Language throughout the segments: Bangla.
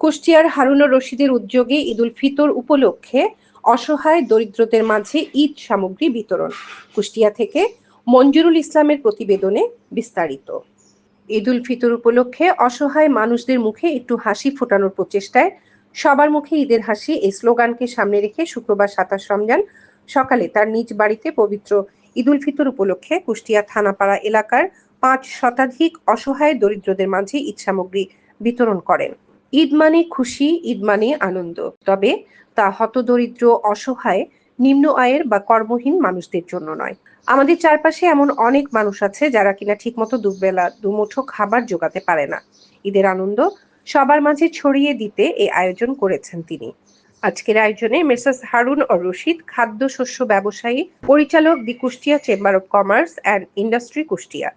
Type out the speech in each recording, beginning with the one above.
কুষ্টিয়ার হারুনুর রশিদের উদ্যোগে ঈদুল ফিতর উপলক্ষে অসহায় দরিদ্রদের মাঝে ঈদ সামগ্রী বিতরণ। কুষ্টিয়া থেকে মঞ্জুরুল ইসলামের প্রতিবেদনে বিস্তারিত। ঈদুল ফিতর উপলক্ষে অসহায় মানুষদের মুখে একটু হাসি ফোটানোর প্রচেষ্টায় সবার মুখে ঈদের হাসি এই স্লোগানকে সামনে রেখে শুক্রবার সাতাশ রমজান সকালে তার নিজ বাড়িতে পবিত্র ঈদুল ফিতর উপলক্ষে কুষ্টিয়া থানাপাড়া এলাকার পাঁচ শতাধিক অসহায় দরিদ্রদের মাঝে ঈদ সামগ্রী বিতরণ করেন। ঈদ মানে খুশি, ঈদ মানে আনন্দ। তবে তা হতদরিদ্র, অসহায়, নিম্ন আয়ের বা কর্মহীন মানুষদের জন্য নয়। আমাদের চারপাশে এমন অনেক মানুষ আছে যারা কিনা ঠিকমতো দুবেলা, দুমুঠো খাবার জোগাতে পারে না। ঈদের আনন্দ সবার মাঝে ছড়িয়ে দিতে এই আয়োজন করেছেন তিনি। আজকের আয়োজনে মেসাস হারুন ও রশিদ, খাদ্য শস্য ব্যবসায়ী, পরিচালক the Kushtia chamber of commerce and industry Kushtia.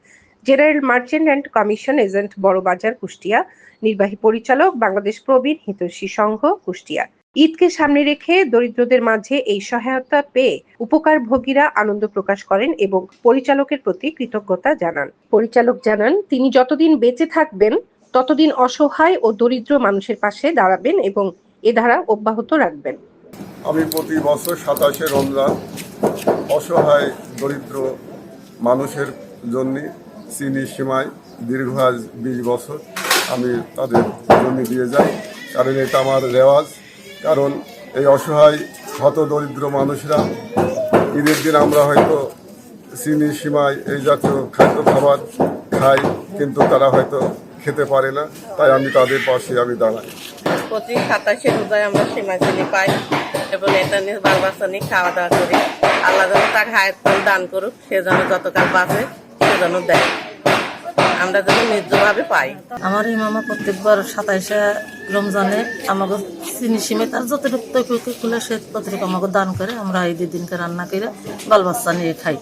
General merchant and commission agent Borobazar Kushtia, নির্বাহী পরিচালক বাংলাদেশ প্রবীণ হিতৈষী সংঘ কুষ্টিয়া। ঈদকে সামনে রেখে দরিদ্রদের মাঝে এই সহায়তা পেয়ে উপকারভোগীরা আনন্দ প্রকাশ করেন এবং পরিচালকের প্রতি কৃতজ্ঞতা জানান। পরিচালক জানান, তিনি যতদিন বেঁচে থাকবেন, ততদিন অসহায় ও দরিদ্র মানুষের পাশে দাঁড়াবেন এবং এ ধারা অব্যাহত রাখবেন। আমি প্রতি বছর সাতাশে রমজান অসহায় দরিদ্র মানুষের জন্য চিনি সীমায় দীর্ঘ আজ বিশ বছর আমি তাদের জন্য দিয়ে যাই। কারণ এটা আমার রেওয়াজ। কারণ এই অসহায় হত দরিদ্র মানুষরা ঈদের দিন আমরা হয়তো চিনি সীমায় এই জাতীয় খাদ্য খাবার খাই, কিন্তু তারা হয়তো খেতে পারে না। তাই আমি তাদের পাশে আমি দাঁড়াই। প্রতি সাতাশে রোজায় আমরা সীমা চিনি পাই এবং এটা নিয়ে বার বাচ্চা নিয়ে খাওয়া দাওয়া করি। আল্লাহ যেন তাকে হায়াত দান করুক, সে যেন যতকাল বাঁচে, সে যেন দেয়। আমরা যেন ন্যায্যভাবে পাই। আমার এই মামা প্রত্যেকবার সাতাইশে রমজানে আমাকে চিনি সিমে তার যতটুকু খুলে সে ততটুকু আমাকে দান করে, আমরা এই দিনকে রান্না করে বাল বাচ্চা নিয়ে খাই।